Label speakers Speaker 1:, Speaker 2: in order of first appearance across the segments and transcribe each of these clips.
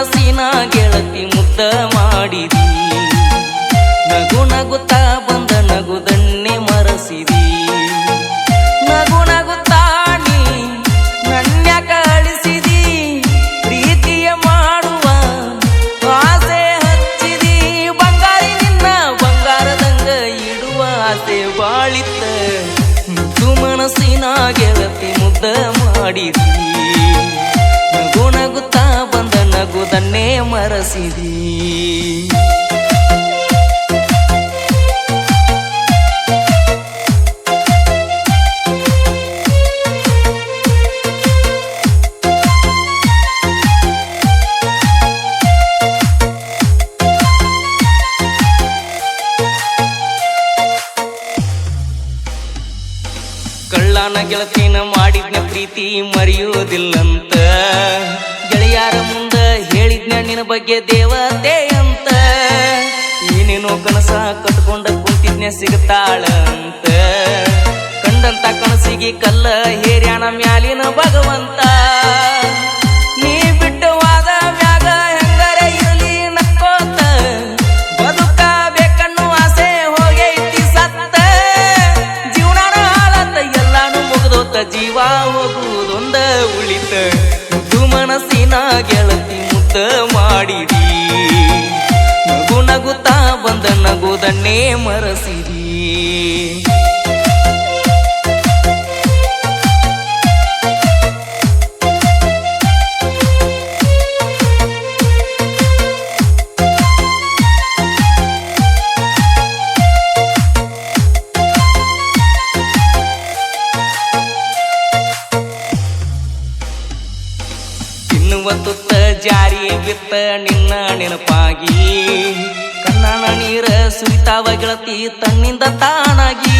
Speaker 1: ಮನಸ್ಸಿನ ಗೆಳತಿ ಮುದ್ದ ಮಾಡಿದಿ. ನಗು ನಗುತ್ತಾ ಬಂದ ನಗು ದಣ್ಣೆ ಮರಸಿದಿ. ನಗು ನಗುತ್ತಾ ನೀ ನನ್ನ ಕಳಿಸಿದಿ. ಪ್ರೀತಿಯ ಮಾಡುವ ಆಸೆ ಹಚ್ಚಿದಿ. ಬಂಗಾರಿ ನಿನ್ನ ಬಂಗಾರದಂಗ ಇಡುವ ಆಸೆ ಬಾಳಿತ್ತ ಮುದ್ದು ಮನಸ್ಸಿನ ಗೆಳತಿ ಮುದ್ದ ಮಾಡಿದಿ. ನಗುದನ್ನೇ ಮರಸಿದಿ. ಕಳ್ಳನ ಗೆಳತಿನ ಮಾಡಿದ್ನ ಪ್ರೀತಿ ಮರೆಯೋದಿಲ್ಲಂತ ಗೆಳೆಯಾರ ಹೇಳಿದ್ನ ನಿನ್ನ ಬಗ್ಗೆ ದೇವತೆ ಅಂತ. ನೀನೇನೋ ಕನಸ ಕಟ್ಕೊಂಡ ಕೂತಿದ್ನೆ ಸಿಗತಾಳ ಅಂತ ಕಂಡಂತ ಕನಸಿಗೆ ಕಲ್ಲ ಹೇರ್ಯಾಣ ಮ್ಯಾಲಿನ ಭಗವಂತ. ನೀ ಬಿಟ್ಟವಾದ ಮ್ಯಾಗ ಹೆಂಗರೆ ಇರಲಿ ನಕ್ಕೋತ. ಬದುಕಬೇಕನ್ನು ಆಸೆ ಹೋಗೈತಿ ಸತ್ತ. ಜೀವನಾನ ಹಾಲತ್ತ, ಎಲ್ಲಾನು ಮುಗ್ದೋತ, ಜೀವ ನಗುದನ್ನೇ ಮರಸಿರಿ ತಿನ್ನುವ ತುತ್ತ ಜಾರಿ ಬಿತ್ತ ನಿನ್ನ ನೆನಪಾಗಿ. ಸುರಿತಾವ ಗೆಳತಿ ತನ್ನಿಂದ ತಾನಾಗಿ.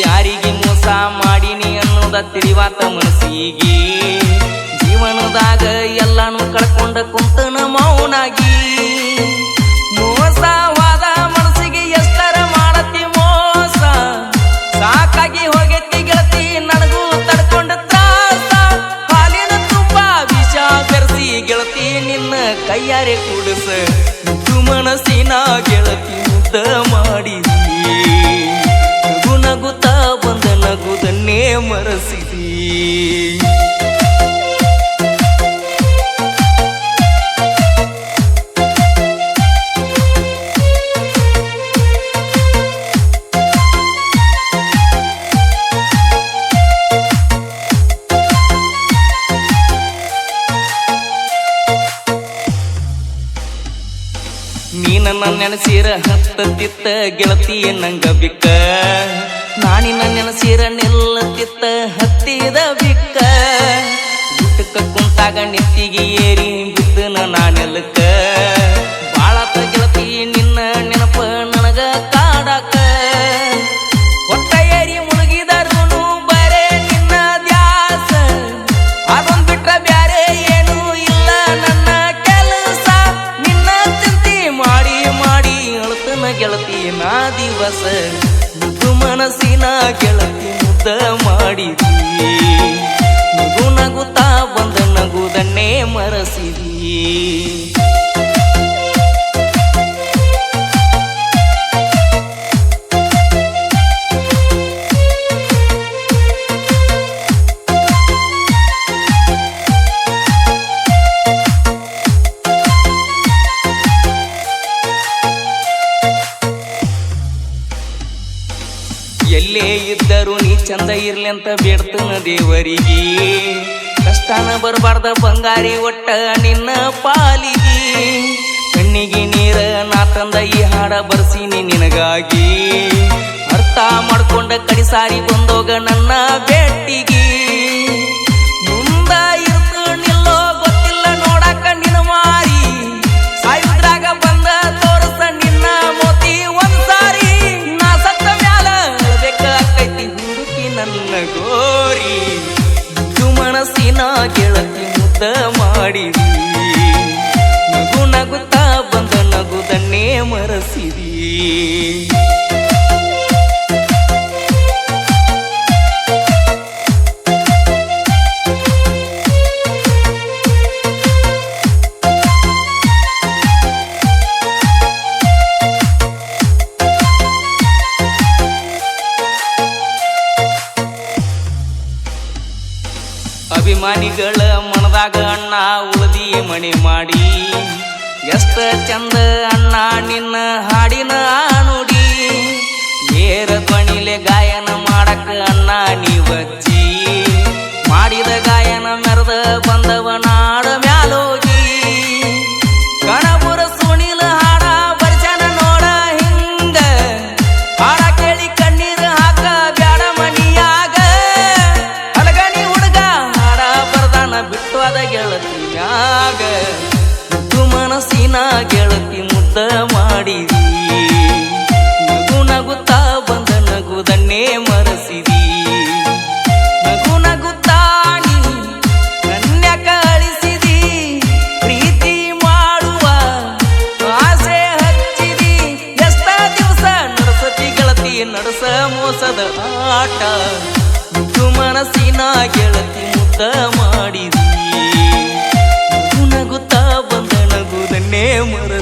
Speaker 1: ಯಾರಿಗೆ ಮೋಸ ಮಾಡಿನಿ ಅನ್ನೋದ ತಿಳಿವಾತ ಮನಸ್ಸಿಗೆ. ಜೀವನದಾಗ ಎಲ್ಲಾನು ಕಳ್ಕೊಂಡ ಕುಂತನ ಮೌನಾಗಿ ಮೋಸವಾದ ಮನಸ್ಸಿಗೆ ಎಷ್ಟರ ಮಾಡತಿ ಮೋಸ. ಸಾಕಾಗಿ ಹೋಗೈತಿ ಗೆಳತಿ, ನನಗೂ ತಡ್ಕೊಂಡ ತ್ರಾಸ. ಹಾಲಿನ ತುಂಬ ವಿಷ ಬೆರೆಸಿ ಗೆಳತಿ, ನಿನ್ನ ಕೈಯಾರೆ ಕೂಡಿಸ. ಮನಸ್ಸಿನ ಗೆಳತಿ. ಮುದ್ದ ಮಾಡಿದಿ ನಗು ನಗುತ್ತಾ ಬಂದ ನಗುದನ್ನೇ ಮರಸಿದಿ ನೆನಸಿರ ಹತ್ತತ್ತಿತ್ತ ಗೆಳತಿಯ ನಂಗ ಬಿಕ್ಕ. ನಾನಿನ ನೆನಸಿರ ನಿಲ್ಲತ್ತಿತ್ತ ಹತ್ತಿದ ಬಿಕ್ಕ. ಊಟಕ್ಕ ಕುಂತಾಗ ನಿತ್ತಿಗೆ ಏರಿ ದಿವಸ ಮುದು ಮನಸ್ಸಿನ ಗೆಳತಿ ಮುದ್ದ ಮಾಡಿದಿ ನಗು ನಗುತ್ತಾ ಬಂದ ನಗುದನ್ನೇ ಮರಸಿದಿ. ಎಲ್ಲೇ ಇದ್ದರೂ ನೀ ಚಂದ ಇರ್ಲಿ ಅಂತ ಬೇಡ್ತನ ದೇವರಿಗೆ. ಕಷ್ಟನ ಬರಬಾರ್ದ ಬಂಗಾರಿ ಒಟ್ಟ ನಿನ್ನ ಪಾಲಿಗೆ. ಕಣ್ಣಿಗೆ ನೀರ ನಾ ತಂದ ಈ ಹಾಡ ಬರ್ಸೀನಿ ನಿನಗಾಗಿ. ಅರ್ಥ ಮಾಡ್ಕೊಂಡ ಕಡಿಸಾರಿ ಬಂದೋಗ ನನ್ನ ಭೇಟಿಗೆ. ಅಭಿಮಾನಿಗಳ ಮನದಾಗ ಅಣ್ಣ ಉಳದಿ ಮಣಿ ಮಾಡಿ ಎಷ್ಟ ಚಂದ ಅಣ್ಣ ನಿನ್ನ ಹಾಡಿನ ನುಡಿ. ಏರ ಬಣಿಲೆ ಗಾಯನ ಮಾಡಕ ಅಣ್ಣ ನೀವಜ್ಜಿ ಮಾಡಿದ ಗಾಯನ ಮೆರೆದ ಬಂದ ಮೋಸದ ಆಟ. ಮುದ್ದು ಮನಸ್ಸಿನ ಗೆಳತಿ ಮುದ್ದ ಮಾಡಿದಿ. ನಗುತ್ತಾ ಬಂದ ನಗುದನ್ನೇ ಮರ